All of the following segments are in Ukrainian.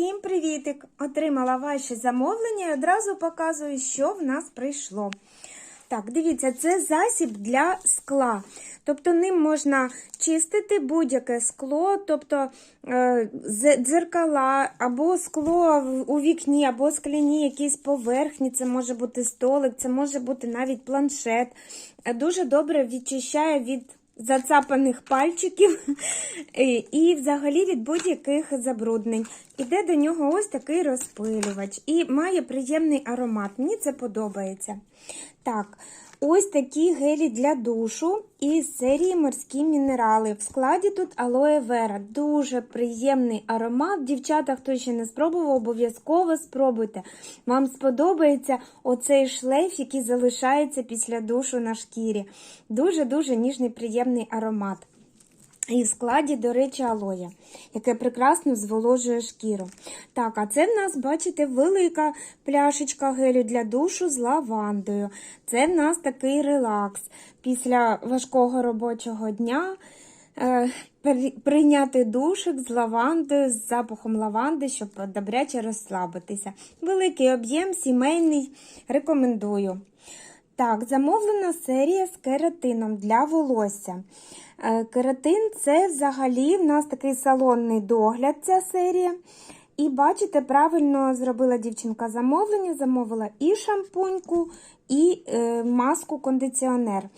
Всім привітик! Отримала ваші замовлення і одразу показую, що в нас прийшло. Так, дивіться, це засіб для скла. Тобто ним можна чистити будь-яке скло, тобто е, дзеркала, або скло у вікні, або скляні якісь поверхні. Це може бути столик, це може бути навіть планшет. Е, Дуже добре відчищає від зацапаних пальчиків і, і взагалі від будь-яких забруднень. Іде до нього ось такий розпилювач і має приємний аромат. Мені це подобається. Так, ось такі гелі для душу із серії морські мінерали. В складі тут алоє вера. Дуже приємний аромат. Дівчата, хто ще не спробував, обов'язково спробуйте. Вам сподобається оцей шлейф, який залишається після душу на шкірі. Дуже-дуже ніжний, приємний аромат. І в складі, до речі, алоє, яке прекрасно зволожує шкіру. Так, а це в нас, бачите, велика пляшечка гелю для душу з лавандою. Це в нас такий релакс. Після важкого робочого дня е, прийняти душик з лавандою, з запахом лаванди, щоб добряче розслабитися. Великий об'єм, сімейний, рекомендую. Так, замовлена серія з кератином для волосся. Е, Кератин це взагалі в нас такий салонний догляд, ця серія. І бачите, правильно зробила дівчинка замовлення, замовила і шампуньку, і е, маску кондиціонер.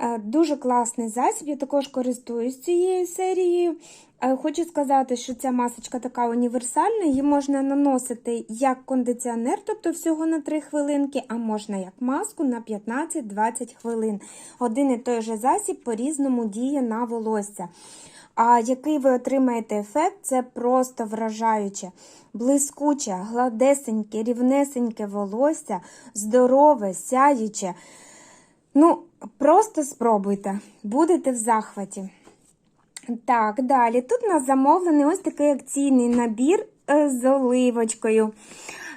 Е, Дуже класний засіб, я також користуюсь цією серією. Хочу сказати, що ця масочка така універсальна, її можна наносити як кондиціонер, тобто всього на 3 хвилинки, а можна як маску на 15-20 хвилин. Один і той же засіб по-різному діє на волосся. А який ви отримаєте ефект, це просто вражаюче. Блискуче, гладесеньке, рівнесеньке волосся, здорове, сяюче. Ну, просто спробуйте, будете в захваті. Так, далі. Тут у нас замовлений ось такий акційний набір е, з оливочкою.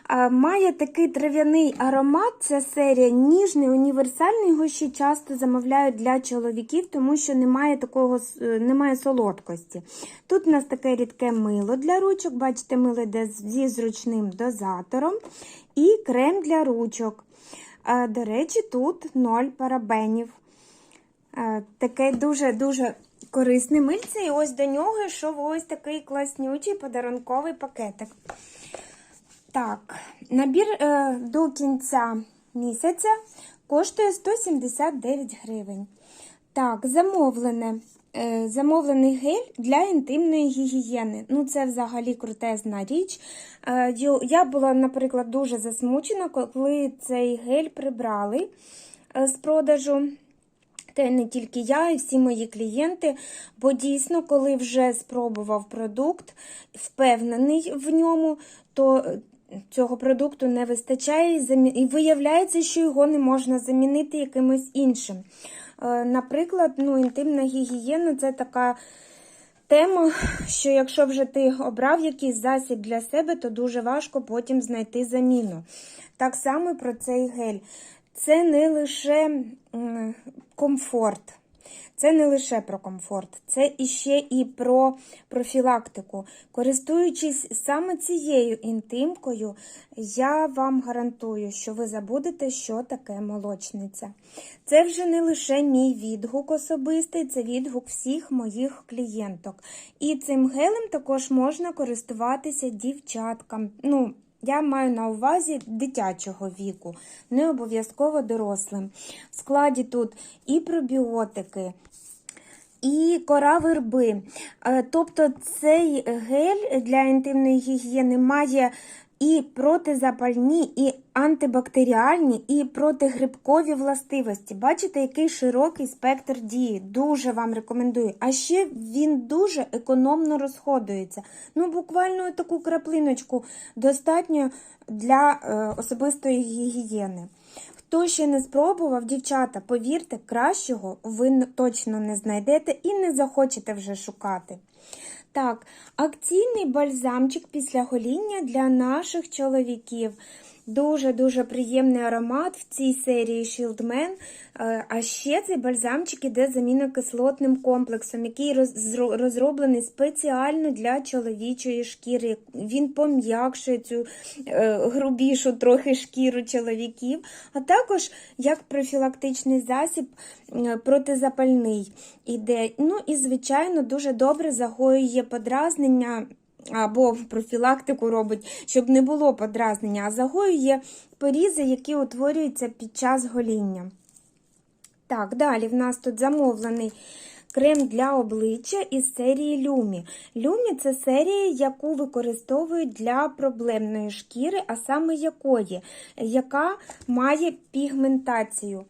Е, Має такий трав'яний аромат, ця серія ніжний, універсальний. Його ще часто замовляють для чоловіків, тому що немає такого е, немає солодкості. Тут у нас таке рідке мило для ручок. Бачите, мило йде зі зручним дозатором. І крем для ручок. До речі, тут 0 парабенів. Таке дуже-дуже корисне мильце. І ось до нього йшов ось такий класнючий подарунковий пакетик. Так, набір е, до кінця місяця коштує 179 гривень. Так, замовлене. е, Замовлений гель для інтимної гігієни. Ну, це взагалі крутезна річ. Е, Я була, наприклад, дуже засмучена, коли цей гель прибрали е, з продажу. Та й не тільки я, і всі мої клієнти. Бо дійсно, коли вже спробував продукт, впевнений в ньому, то е, цього продукту не вистачає, і виявляється, що його не можна замінити якимось іншим. Е, Наприклад, ну, інтимна гігієна це така тема, що якщо вже ти обрав якийсь засіб для себе, то дуже важко потім знайти заміну. Так само про цей гель. Це не лише комфорт. Це не лише про комфорт, це іще і про профілактику. Користуючись саме цією інтимкою, я вам гарантую, що ви забудете, що таке молочниця. Це вже не лише мій відгук особистий, це відгук всіх моїх клієнток. І цим гелем також можна користуватися дівчаткам. Ну, я маю на увазі дитячого віку, не обов'язково дорослим. В складі тут і пробіотики, і кора верби. Е, Тобто цей гель для інтимної гігієни має і протизапальні, і антибактеріальні, і протигрибкові властивості. Бачите, який широкий спектр дії. Дуже вам рекомендую. А ще він дуже економно розходується. Ну, буквально таку краплиночку достатньо для е, особистої гігієни. Хто ще не спробував, дівчата, повірте, кращого ви точно не знайдете і не захочете вже шукати. Так, акційний бальзамчик після гоління для наших чоловіків. Дуже-дуже приємний аромат в цій серії Shieldman. Е, А ще цей бальзамчик іде з амінокислотним комплексом, який розроблений спеціально для чоловічої шкіри. Він пом'якшує цю е, грубішу трохи шкіру чоловіків, а також як профілактичний засіб е, протизапальний іде. Ну і, звичайно, дуже добре загоює подразнення або профілактику робить, щоб не було подразнення, а загоює порізи, які утворюються під час гоління. Так, далі в нас тут замовлений крем для обличчя із серії Люмі. Люмі це серія, яку використовують для проблемної шкіри, а саме якої, яка має пігментацію.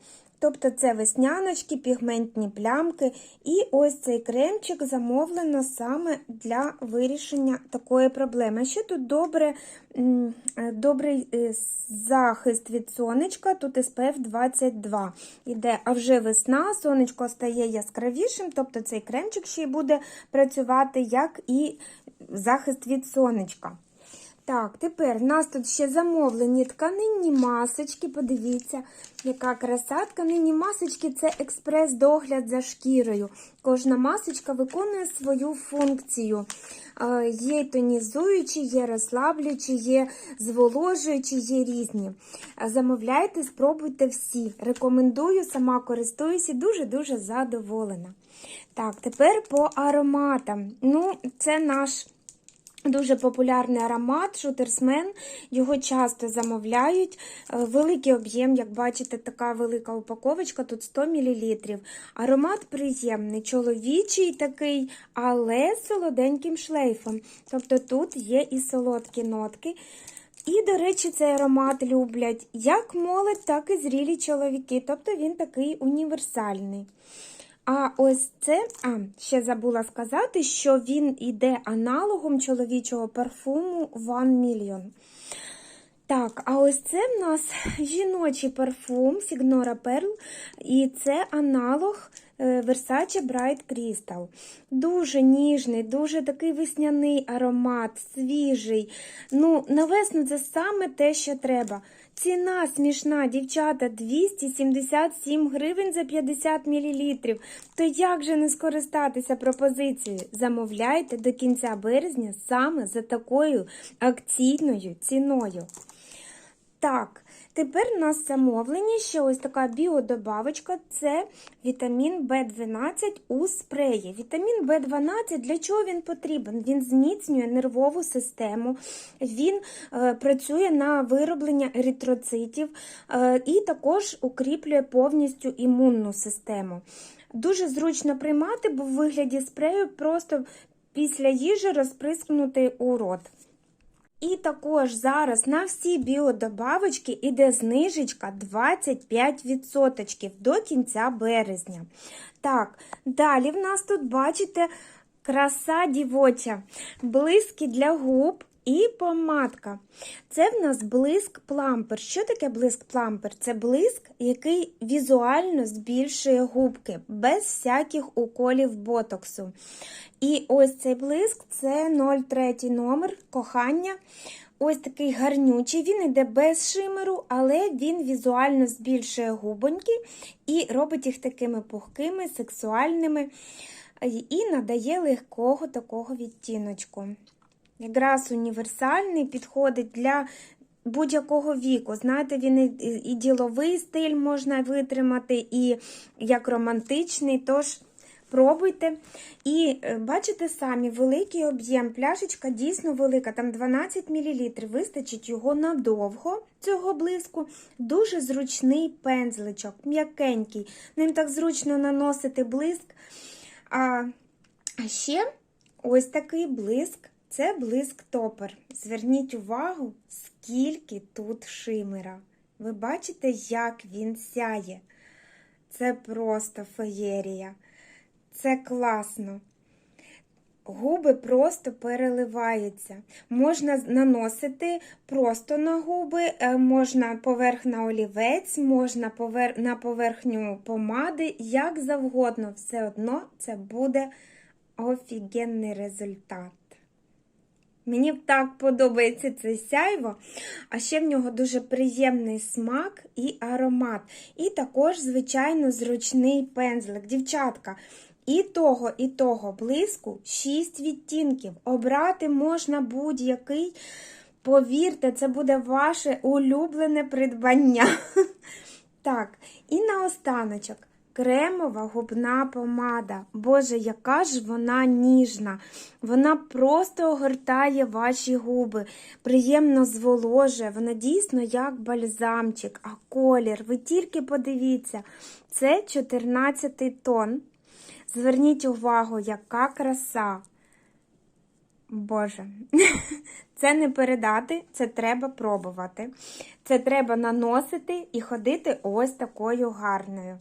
Тобто це весняночки, пігментні плямки. І ось цей кремчик замовлено саме для вирішення такої проблеми. Ще тут добре, е, добрий е, захист від сонечка, тут SPF 22 іде. А вже весна, сонечко стає яскравішим, тобто цей кремчик ще й буде працювати як і захист від сонечка. Так, тепер в нас тут ще замовлені тканинні масочки. Подивіться, яка краса. Тканинні масочки це експрес-догляд за шкірою. Кожна масочка виконує свою функцію. Е, Є тонізуючі, є розслаблюючі, є зволожуючі, є різні. Замовляйте, спробуйте всі. Рекомендую, сама користуюся дуже-дуже задоволена. Так, тепер по ароматам. Ну, це наш. Дуже популярний аромат, шутерсмен, його часто замовляють. Е, Великий об'єм, як бачите, така велика упаковочка, тут 100 мл. Аромат приємний, чоловічий такий, але з солоденьким шлейфом. Тобто тут є і солодкі нотки. І, до речі, цей аромат люблять як молодь, так і зрілі чоловіки. Тобто він такий універсальний. А ось це, а, ще забула сказати, що він іде аналогом чоловічого парфуму One Million. Так, а ось це в нас жіночий парфум Signora Pearl, і це аналог е, Versace Bright Crystal. Дуже ніжний, дуже такий весняний аромат, свіжий. Ну, на весну це саме те, що треба. Ціна смішна, дівчата, 277 гривень за 50 мл. То як же не скористатися пропозицією? Замовляйте до кінця березня саме за такою акційною ціною. Так, тепер у нас замовлені ще ось така біодобавочка це вітамін В12 у спреї. Вітамін В12 для чого він потрібен? Він зміцнює нервову систему, він е, працює на вироблення еритроцитів е, і також укріплює повністю імунну систему. Дуже зручно приймати, бо в вигляді спрею просто після їжі розприскнути у рот. І також зараз на всі біодобавочки іде знижечка 25% до кінця березня. Так, далі в нас тут, бачите, краса дівоча, блиски для губ. І помадка. Це в нас блиск плампер. Що таке блиск плампер? Це блиск, який візуально збільшує губки без всяких уколів ботоксу. І ось цей блиск це 03 номер кохання. Ось такий гарнючий. Він йде без шимеру, але він візуально збільшує губоньки і робить їх такими пухкими, сексуальними і надає легкого такого відтіночку. Якраз універсальний, підходить для будь-якого віку. Знаєте, він і, діловий стиль можна витримати, і як романтичний. Тож пробуйте. І е, бачите самі, великий об'єм. Пляшечка дійсно велика, там 12 мл. Вистачить його надовго, цього блиску. Дуже зручний пензличок, м'якенький. Ним так зручно наносити блиск. А ще ось такий блиск. Це блиск топер. Зверніть увагу, скільки тут шимера. Ви бачите, як він сяє? Це просто феєрія. Це класно. Губи просто переливаються. Можна наносити просто на губи, е, можна поверх на олівець, можна повер... на поверхню помади, як завгодно. Все одно це буде офігенний результат. Мені так подобається це сяйво, а ще в нього дуже приємний смак і аромат. І також, звичайно, зручний пензлик. Дівчатка, і того, і того блиску 6 відтінків. Обрати можна будь-який. Повірте, це буде ваше улюблене придбання. Так, і наостаночок. Кремова губна помада. Боже, яка ж вона ніжна. Вона просто огортає ваші губи, приємно зволожує. Вона дійсно як бальзамчик, а колір. Ви тільки подивіться, це 14 тон. Зверніть увагу, яка краса. Боже, це не передати, це треба пробувати. Це треба наносити і ходити ось такою гарною.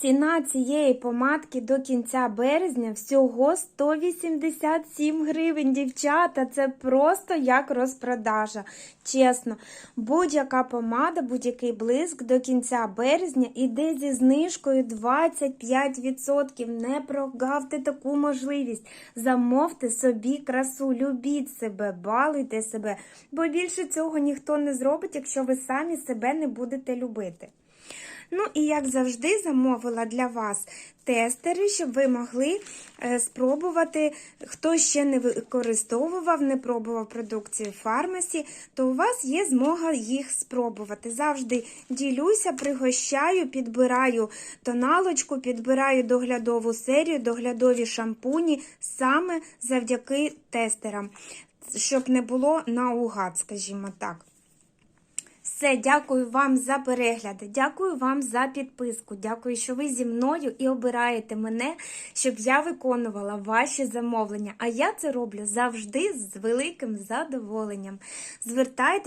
Ціна цієї помадки до кінця березня всього 187 гривень, дівчата. Це просто як розпродажа. Чесно, будь-яка помада, будь-який блиск до кінця березня іде зі знижкою 25%. Не прогавте таку можливість. Замовте собі красу, любіть себе, балуйте себе, бо більше цього ніхто не зробить, якщо ви самі себе не будете любити. Ну і як завжди, замовила для вас тестери, щоб ви могли е, спробувати, хто ще не використовував, не пробував продукцію фармасі, то у вас є змога їх спробувати. Завжди ділюся, пригощаю, підбираю тоналочку, підбираю доглядову серію, доглядові шампуні саме завдяки тестерам, щоб не було наугад, скажімо так. Все, дякую вам за перегляди, дякую вам за підписку. Дякую, що ви зі мною і обираєте мене, щоб я виконувала ваші замовлення. А я це роблю завжди з великим задоволенням. Звертайтеся.